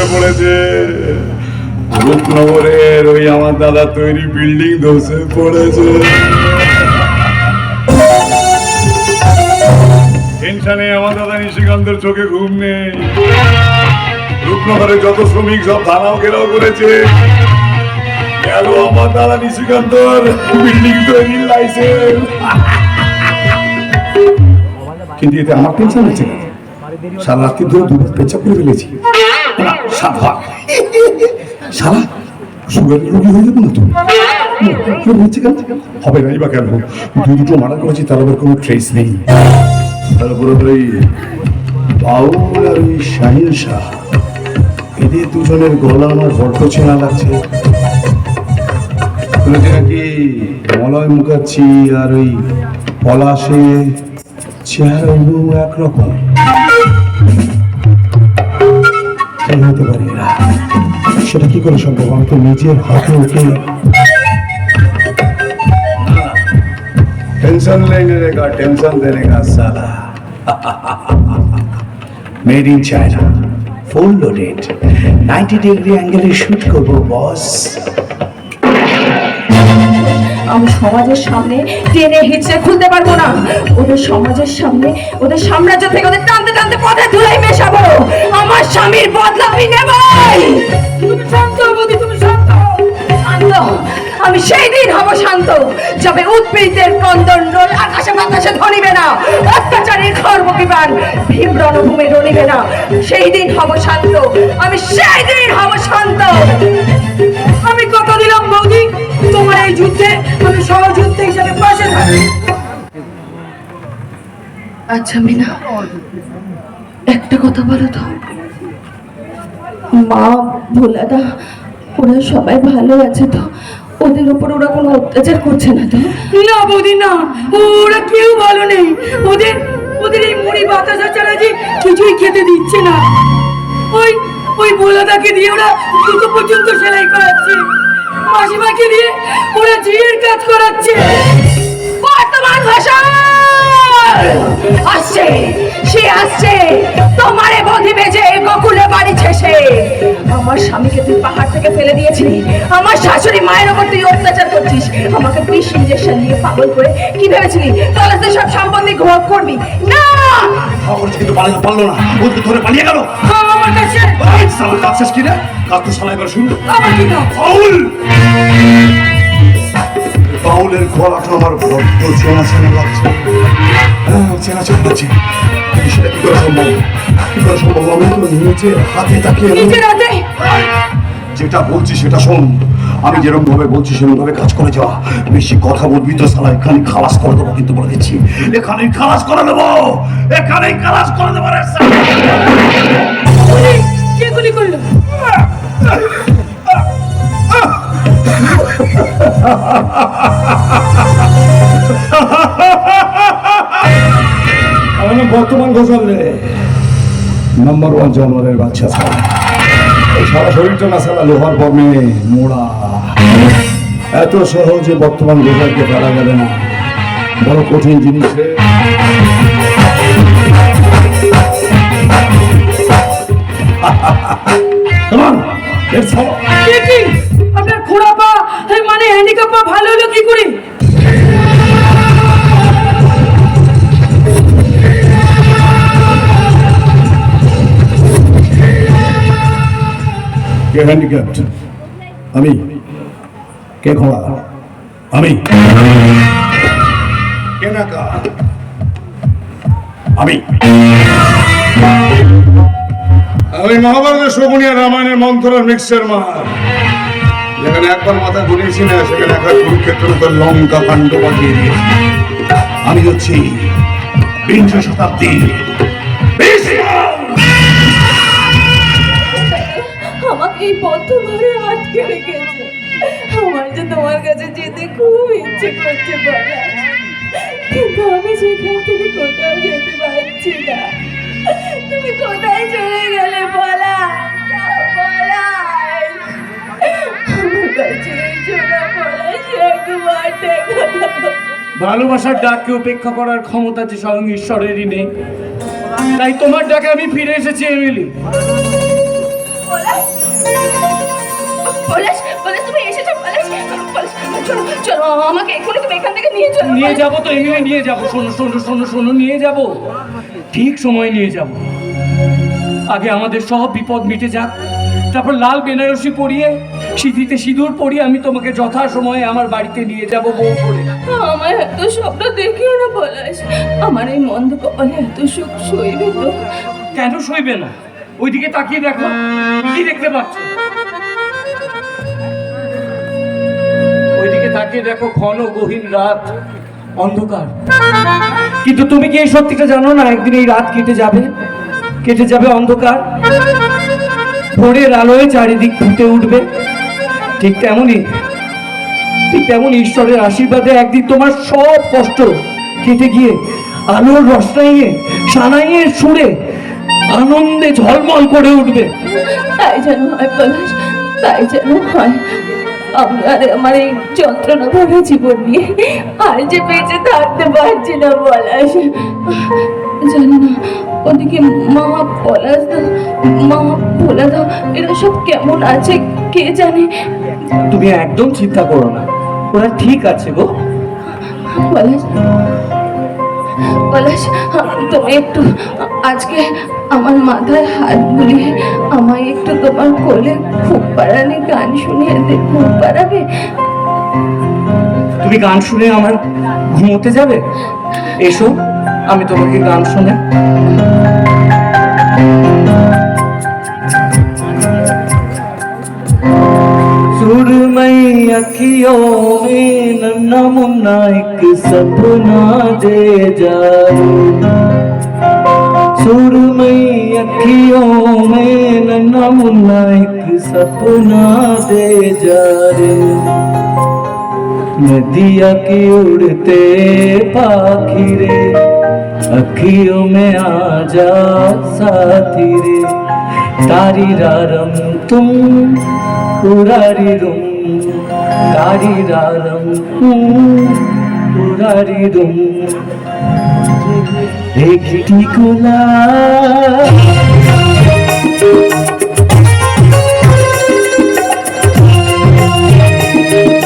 ধসে পড়েছে রূপনগরের ওই আমার দাদা তৈরি বিল্ডিং ধসে পড়েছে। টেনশনে আমার দাদা নিশিকান্তের চোখে ঘুম নেই। রূপনগরে যত শ্রমিক সব থানাও ঘেরাও করেছে। গেল আমার দাদা নিশিকান্তর বিল্ডিং তৈরির লাইসেন্স কিন্তু এতে আমার টেনশন হচ্ছে সারা রাত্রি ধরে দুবার পেঁচা করে ফেলেছি। হবে নাই বা কেন? দুই দুটো মারা করেছি, তার আবার কোনো ট্রেস নেই। তারপরে ওই আর ওই এদের দুজনের গলা আমার বড্ড চেনা লাগছে। মলয় মুখাচ্ছি আর ওই পলাশে চেহারা একরকম? কে হতে পারে এরা সেটা কি করে সম্ভব আমি তো নিজের হাতে ওকে टेंशन नहीं लेने का टेंशन देने का साला made in China full loaded ninety degree অ্যাঙ্গেলে শুট করবো বস আমি সমাজের সামনে টেনে হিচড়ে খুলতে পারবো না ওদের সমাজের সামনে ওদের সাম্রাজ্য থেকে ওদের টানতে টানতে পথে ধুলাই মেশাবো আমার স্বামীর আমি সেই দিন হব শান্ত। যাবে উৎপীড়িতের কন্দন রোল আকাশে বাতাসে ধরিবে না। অত্যাচারীর খর্বকিবান ভীম রণভূমে রণিবে না। সেই দিন হব শান্ত। আমি সেই দিন হব শান্ত। আমি কথা দিলাম বৌদি? তোমার এই যুদ্ধে আমি সহযুদ্ধে হিসাবে পাশে থাকি। আচ্ছা মিনা, একটা কথা বলো তো। মা, ভোলাদা, ওরা সবাই ভালো আছে তো? ওদের উপর ওরা কোনো অত্যাচার করছে না তো? না বৌদি, না। ওরা কেউ ভালো নেই। ওদের ওদের এই মুড়ি বাতাসা ছাড়া যে কিছুই খেতে দিচ্ছে না। ওই ওই বোলাদাকে দিয়ে ওরা দুটো পর্যন্ত সেলাই করাচ্ছে। মাসিমাকে দিয়ে ওরা ঝিয়ের কাজ করাচ্ছে। বর্তমান ভাষা। আসছে সে আসছে। তোমারে বধি বেজে গোকুলে বাড়িছে সে আমার স্বামীকে তুই পাহাড় থেকে ফেলে দিয়েছিলি। আমার শাশুড়ি মায়ের ওপর তুই অত্যাচার করছিস। আমাকে বিষ ইঞ্জেকশন দিয়ে পাগল করে কি ভেবেছিলি? তাহলে সব সম্পত্তি ঘোপ করবি। না! খবর কিন্তু পারল না। ওকে ধরে পালিয়ে গেল। আমার কাছে। কাজ শেষ কি কাজ তো সালা এবার আমার কি না বাউলের গলাটা আমার বড্ড চেনা চেনা লাগছে? হ্যাঁ চেনা চেনা লাগছে। সেটা কি করে সম্ভব? কি করে সম্ভব? আমি তো নিজের হাতে তাকিয়ে নিজের হাতে যেটা বলছি সেটা শোন। আমি যেরকম ভাবে বলছি সেরকম ভাবে কাজ করে যাওয়া। বেশি কথা বলবি তো সালা এখানে খালাস করে দেবো কিন্তু বলে দিচ্ছি। এখানেই খালাস করে দেবো। এখানেই খালাস করে দেবো রে কে গুলি করল? আমি বর্তমান ঘোষাল রে। নাম্বার ওয়ান জানোয়ারের বাচ্চা সারা শরীরটা না সারা লোহার বর্মে মোড়া। এত সহজে বর্তমান ঘোষালকে ফেলা যাবে না। বড় কঠিন জিনিস রে। কি আপনার খোড়া পা মানে হ্যান্ডিক্যাপ পা ভালো হলো কি করে? কে হ্যান্ডিক্যাপ্ট আমি। কে খোলা? আমি। কে নাকা আমি। আমি মহাভারতের শকুনি রামায়ণের মন্থরের মিক্সচার মা। যেখানে একবার মাথা ঘুরিয়েছি না, সেখানে একবার কুরুক্ষেত্র লঙ্কা কাণ্ড বাঁধিয়ে দিয়েছি। আমি হচ্ছি বিংশ শতাব্দীর ভীষ্ম! আমাকে এই পথ ঘরে আটকে রেখেছে। আমার যে তোমার কাছে যেতে খুব ইচ্ছে করছে কিন্তু আমি সেখান থেকে কোথাও যেতে পারছি না। তুমি কোথায় চলে গেলে? বলা। ভালোবাসার ডাককে উপেক্ষা করার ক্ষমতা যে স্বয়ং ঈশ্বরেরই নেই। তাই তোমার ডাকে আমি ফিরে এসেছি এমিলি। নিয়ে যাব তো এমনি নিয়ে যাব। শোনো শোনো শোনো শোনো নিয়ে যাব। ঠিক সময় নিয়ে যাব। আগে আমাদের সব বিপদ মিটে যাক তারপর লাল বেনারসি পরিয়ে সিঁথিতে সিঁদুর পরিয়ে আমি তোমাকে যথা সময়ে আমার বাড়িতে নিয়ে যাব বউ করে আমার এত স্বপ্ন দেখিও না পলাশ। আমার এই মন্দ কপালে এত সুখ সইবে তো। কেন সইবে না? ওইদিকে তাকিয়ে দেখো কি দেখতে পাচ্ছ? ওইদিকে তাকিয়ে দেখো ঘন গহীন রাত। অন্ধকার। কিন্তু তুমি কি এই সত্যিটা জানো না? একদিন এই রাত কেটে যাবে? কেটে যাবে অন্ধকার। ভোরের আলোয় চারিদিক ফুটে উঠবে। ঠিক তেমনই ঠিক তেমন ঈশ্বরের আশীর্বাদে একদিন তোমার সব কষ্ট কেটে গিয়ে আলোর রসনাইয়ে সানাইয়ের সুরে আনন্দে ঝলমল করে উঠবে। তাই যেন হয় তাই যেন হয়। আমি আর আমার এই যন্ত্রণা ভরা জীবন নিয়ে আর যে বেঁচে থাকতে পারছি না পলাশ। জানি না ওদিকে মা পলাশ দা মা ভোলা দা এরা সব কেমন আছে কে জানে? তুমি একদম চিন্তা করো না ওরা ঠিক আছে গো। পলাশ পলাশ তুমি একটু আজকে আমার মাথায় হাত বুলিয়ে আমায় একটু তোমার কোলে খুব পাড়ানি গান শুনিয়ে দে খুব পাড়াবে তুমি গান শুনে আমার ঘুমোতে যাবে এসো আমি তোমাকে গান শুনে सुरमई अखियों में नन्ना मुन्ना एक सपना दे जाए सुरमई अखियों में नन्ना मुन्ना एक सपना दे जा रे नदिया की उड़ते पाखिरे अखियों में आ जा साथी रे तारी रारम तुम पुरारी रुम तारी रारम तुम पुरारी रुम একটি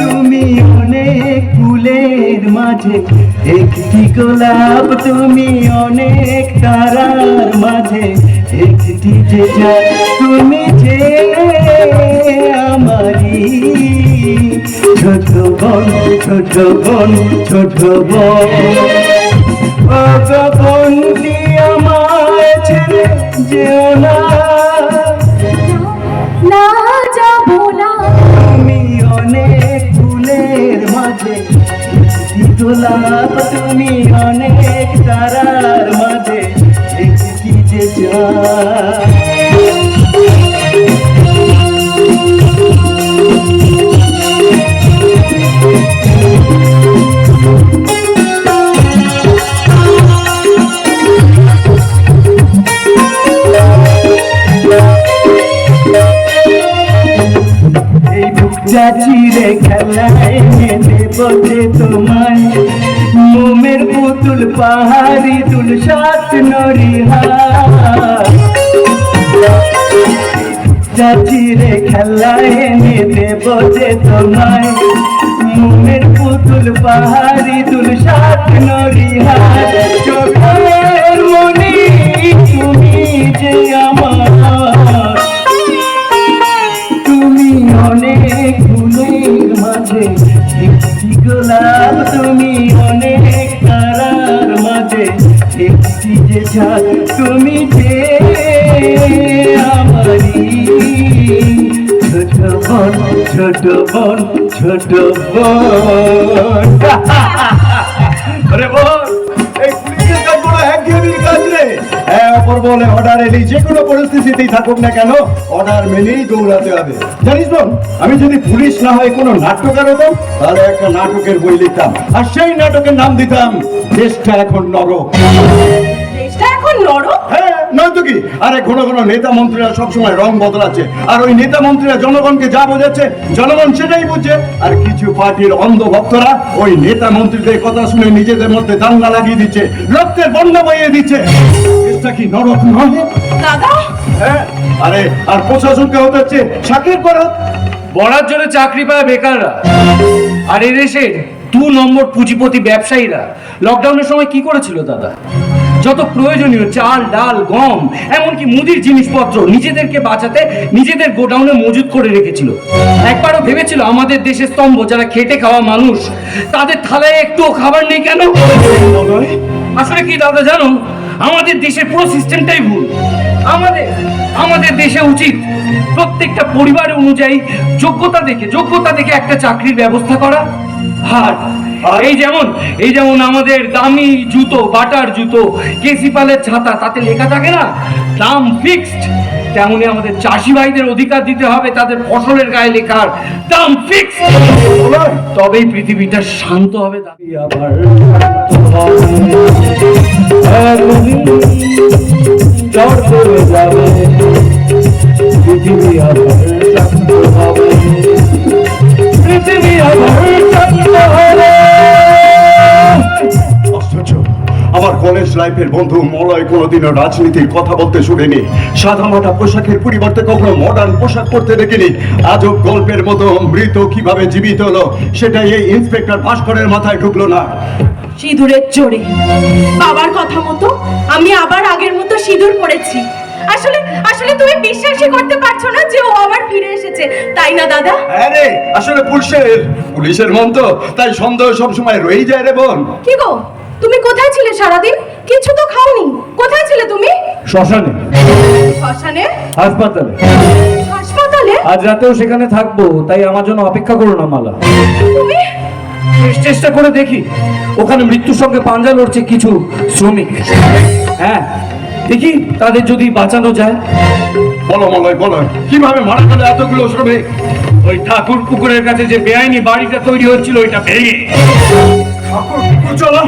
তুমি অনেক ফুলের মাঝে, একটি গোলাপ। তুমি অনেক তারার মাঝে, একটি যে তুমি যে আমারি ছোট বোন ছোট বোন ছোট বোন। গো আমায় ছেড়ে যেও না। চিরে খেলায় তোমায়। মোমের পুতুল পাহাড়ি তুল সাত নরিহা রে খেলায় মেলে বসে তোমায়। মোমের পুতুল পাহাড়ি তুল সাত নরিহা চোখের মনি, তুমি যে আমার গোলাপ তুমি অনেক তারার মাঝে। একটি যে চাঁদ তুমি যে আমারি ছোট বন ছোট বন, ছোট বোন। হ্যাঁ বলে অর্ডার এলি যে কোনো পরিস্থিতিতেই থাকুক না কেন অর্ডার মেনেই দৌড়াতে হবে। জানিস বোন আমি যদি পুলিশ না হয় কোনো নাট্যকার হতাম তাহলে একটা নাটকের বই লিখতাম। আর সেই নাটকের নাম দিতাম দেশটা এখন নরক। দেশটা এখন নরক? হ্যাঁ কি? আরে ঘন ঘন নেতা মন্ত্রীরা সবসময় রং বদলাচ্ছে। আর ওই নেতা মন্ত্রীরা জনগণকে যা বোঝাচ্ছে জনগণ সেটাই বুঝছে। আর কিছু পার্টির অন্ধ ভক্তরা ওই নেতা মন্ত্রীদের কথা শুনে নিজেদের মধ্যে দাঙ্গা লাগিয়ে দিচ্ছে রক্তের বন্যা বইয়ে দিচ্ছে। এটা কি নরক নয় দাদা? হ্যাঁ? আরে আর প্রশাসনকে হতে হচ্ছে সাকির করা বড়ার জন্য চাকরি পায় বেকাররা। আর এদেশের দু নম্বর পুঁজিপতি ব্যবসায়ীরা। লকডাউনের সময় কি করেছিল দাদা? যত প্রয়োজনীয় চাল ডাল গম এমনকি মুদির জিনিসপত্র নিজেদেরকে বাঁচাতে নিজেদের গোডাউনে মজুত করে রেখেছিল। একবারও ভেবেছিল আমাদের দেশের স্তম্ভ যারা খেটে খাওয়া মানুষ তাদের থালায় একটুও খাবার নেই কেন? আসলে কি দাদা জানো? আমাদের দেশের পুরো সিস্টেমটাই ভুল। আমাদের আমাদের দেশে উচিত প্রত্যেকটা পরিবার অনুযায়ী যোগ্যতা দেখে যোগ্যতা দেখে একটা চাকরির ব্যবস্থা করা। আর এই যেমন এই যেমন আমাদের দামি জুতো, বাটার জুতো, কেসি পালের ছাতা, তাতে লেখা থাকে না, দাম ফিক্সড তেমনি আমাদের চাষি ভাইদের অধিকার দিতে হবে, তাদের ফসলের গায়ে লেখার দাম ফিক্সড তবেই পৃথিবীটা শান্ত হবে, দাবি আবার। চলে যাবে। পৃথিবী আবার হবে। পৃথিবী আবার হবে। আমার কলেজ লাইফের বন্ধু মলয় কোনোদিনও রাজনীতির কথা বলতে শুনিনি। সাদামাটা পোশাকের পরিবর্তে কখনো মডার্ন পোশাক পরতে দেখিনি। গল্পের মতো মৃত কীভাবে জীবিত হলো, সেটাই এই ইন্সপেক্টর ভাস্করের মাথায় ঢুকলো না। সিঁদুরের জোরে। বাবার কথা মতো আমি আবার আগের মতো সিঁদুর পড়েছি আসলে আসলে তুমি বিশ্বাসই করতে পারছ না যে ও আবার ফিরে এসেছে। তাই না দাদা? আরে আসলে পুলিশের পুলিশের মন তো তাই সন্দেহ সবসময় রয়েই যায় রে বোন। কি গো? তুমি কোথায় ছিলে সারাদিন? কিছু তো খাওনি। কোথায় ছিলে তুমি? শ্মশানে। শ্মশানে? হাসপাতালে। হাসপাতালে? আজ রাতেও সেখানে থাকব তাই আমার জন্য অপেক্ষা করো না মালা। তুমি? বেশ চেষ্টা করে দেখি, ওখানে মৃত্যুর সঙ্গে পাঞ্জা লড়ছে কিছু শ্রমিক। হ্যাঁ দেখি তাদের যদি বাঁচানো যায়। বলো মলয়, বলো। কীভাবে মারা গেল এতগুলো শ্রমিক? ওই ঠাকুর পুকুরের কাছে যে বেআইনি বাড়িটা তৈরি হচ্ছিল ওইটা ভেঙে। ঠাকুর, চলো।